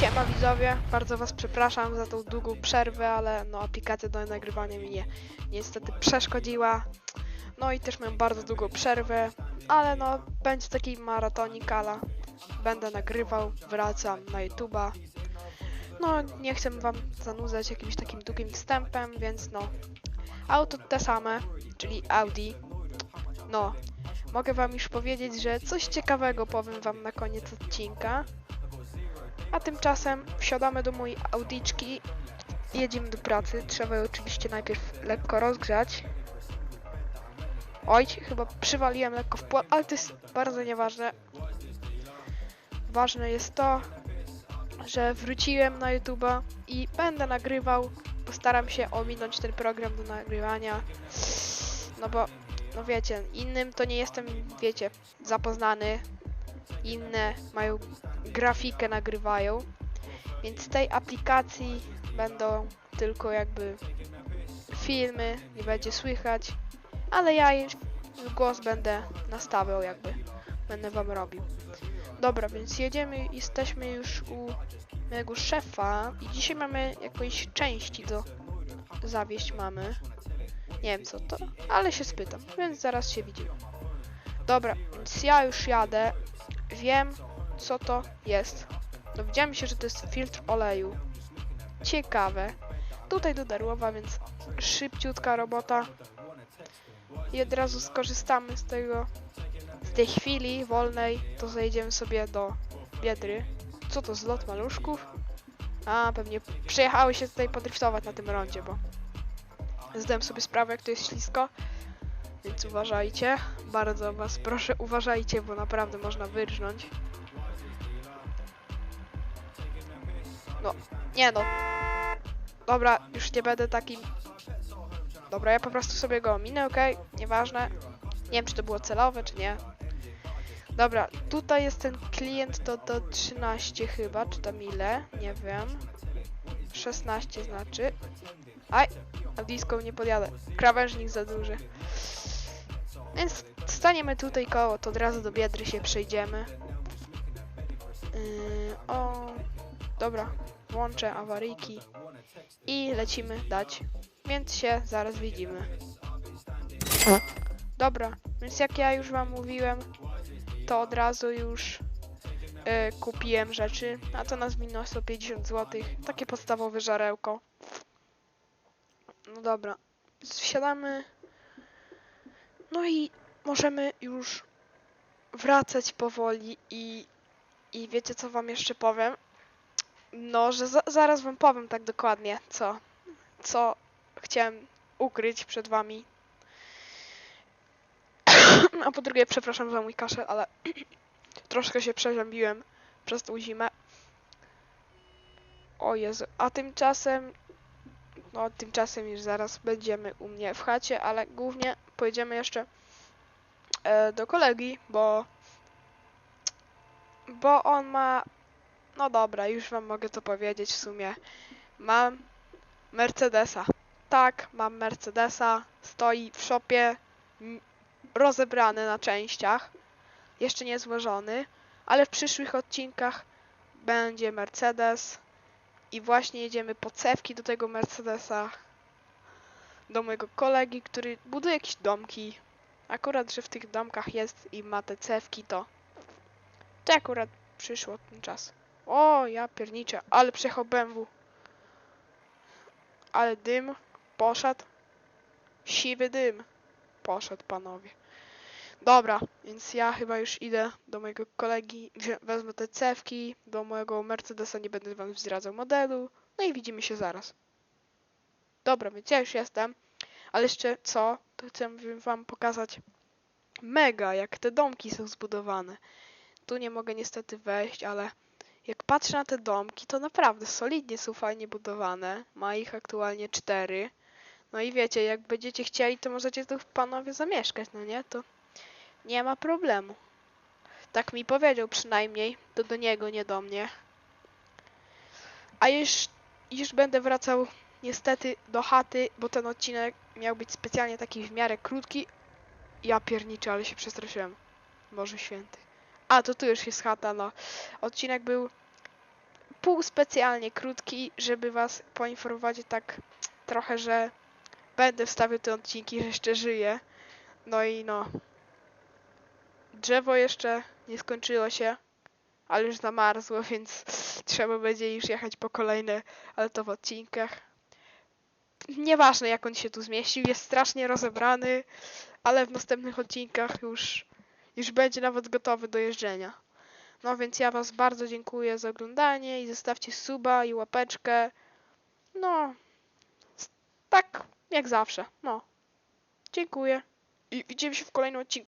Siema widzowie, bardzo was przepraszam za tą długą przerwę, ale no aplikacja do nagrywania mi nie, niestety przeszkodziła. No i też miałem bardzo długą przerwę, ale no będzie taki maratonik, ale będę nagrywał, wracam na YouTube'a. No nie chcę wam zanudzać jakimś takim długim wstępem, więc no auto te same, czyli Audi. No, mogę wam już powiedzieć, że coś ciekawego powiem wam na koniec odcinka. A tymczasem wsiadamy do mojej audiczki jedziemy do pracy. Trzeba ją oczywiście najpierw lekko rozgrzać. Oj, chyba przywaliłem lekko w płot, ale to jest bardzo nieważne. Ważne jest to, że wróciłem na YouTube'a i będę nagrywał. Postaram się ominąć ten program do nagrywania. No bo, no wiecie, innym to nie jestem, wiecie, zapoznany. Inne mają grafikę nagrywają. Więc z tej aplikacji będą tylko jakby filmy, nie będzie słychać, ale ja głos będę nastawiał jakby, będę wam robił. Dobra, więc jedziemy, jesteśmy już u mojego szefa i dzisiaj mamy jakieś części do zawieść mamy. Nie wiem co to, ale się spytam, więc zaraz się widzimy. Dobra, więc ja już jadę, wiem co to jest. Dowiedziałem się, że to jest filtr oleju. Ciekawe. Tutaj do więc szybciutka robota. I od razu skorzystamy z tego. Z tej chwili wolnej, to zejdziemy sobie do Biedry. Co to, zlot maluszków? A, pewnie przyjechały się tutaj podriftować na tym rondzie, bo zdałem sobie sprawę, jak to jest ślisko. Więc uważajcie. Bardzo was proszę, uważajcie, bo naprawdę można wyrżnąć. No, nie no. Dobra, już nie będę takim. Dobra, ja po prostu sobie go ominę, okej? Nieważne. Nie wiem, czy to było celowe, czy nie. Dobra, tutaj jest ten klient, to do 13 chyba, czy tam ile? Nie wiem. 16 znaczy. Aj, na disco nie podjadę. Krawężnik za duży. Więc staniemy tutaj koło, to od razu do Biedry się przejdziemy. Yy, o, dobra, włączę awaryjki i lecimy dać, więc się zaraz widzimy. Dobra, więc jak ja już wam mówiłem, to od razu już yy, kupiłem rzeczy, a to nas minęło 150 zł, takie podstawowe żarełko. No dobra, wsiadamy, no i możemy już wracać powoli i, i wiecie co wam jeszcze powiem? No, że za, zaraz wam powiem tak dokładnie, co, co chciałem ukryć przed wami. A po drugie, przepraszam za mój kaszel, ale troszkę się przeziębiłem przez tą zimę. O Jezu, a tymczasem, no tymczasem już zaraz będziemy u mnie w chacie, ale głównie pojedziemy jeszcze e, do kolegi, bo bo on ma no dobra, już wam mogę to powiedzieć w sumie. Mam Mercedesa. Tak, mam Mercedesa. Stoi w shopie m, rozebrany na częściach. Jeszcze nie złożony, ale w przyszłych odcinkach będzie Mercedes i właśnie jedziemy po cewki do tego Mercedesa do mojego kolegi, który buduje jakieś domki. Akurat, że w tych domkach jest i ma te cewki, to to akurat przyszło ten czas. O, ja pierniczę, ale przejechał BMW. Ale dym poszedł. Siwy dym poszedł, panowie. Dobra, więc ja chyba już idę do mojego kolegi, wezmę te cewki, do mojego Mercedesa, nie będę wam zdradzał modelu, no i widzimy się zaraz. Dobra, więc ja już jestem, ale jeszcze co, to chcę wam pokazać mega, jak te domki są zbudowane. Tu nie mogę niestety wejść, ale jak patrzę na te domki, to naprawdę solidnie są fajnie budowane. Ma ich aktualnie cztery. No i wiecie, jak będziecie chcieli, to możecie tu panowie zamieszkać, no nie? To nie ma problemu. Tak mi powiedział przynajmniej. To do niego, nie do mnie. A już, już będę wracał niestety do chaty, bo ten odcinek miał być specjalnie taki w miarę krótki. Ja pierniczę, ale się przestraszyłem. Boże święty. A, to tu już jest chata, no. Odcinek był pół specjalnie krótki, żeby was poinformować tak trochę, że będę wstawiał te odcinki, że jeszcze żyję. No i no. Drzewo jeszcze nie skończyło się, ale już zamarzło, więc trzeba będzie już jechać po kolejne, ale to w odcinkach. Nieważne jak on się tu zmieścił, jest strasznie rozebrany, ale w następnych odcinkach już, już będzie nawet gotowy do jeżdżenia. No więc ja was bardzo dziękuję za oglądanie i zostawcie suba i łapeczkę. No, tak jak zawsze. No. Dziękuję. I widzimy się w kolejnym odcinku.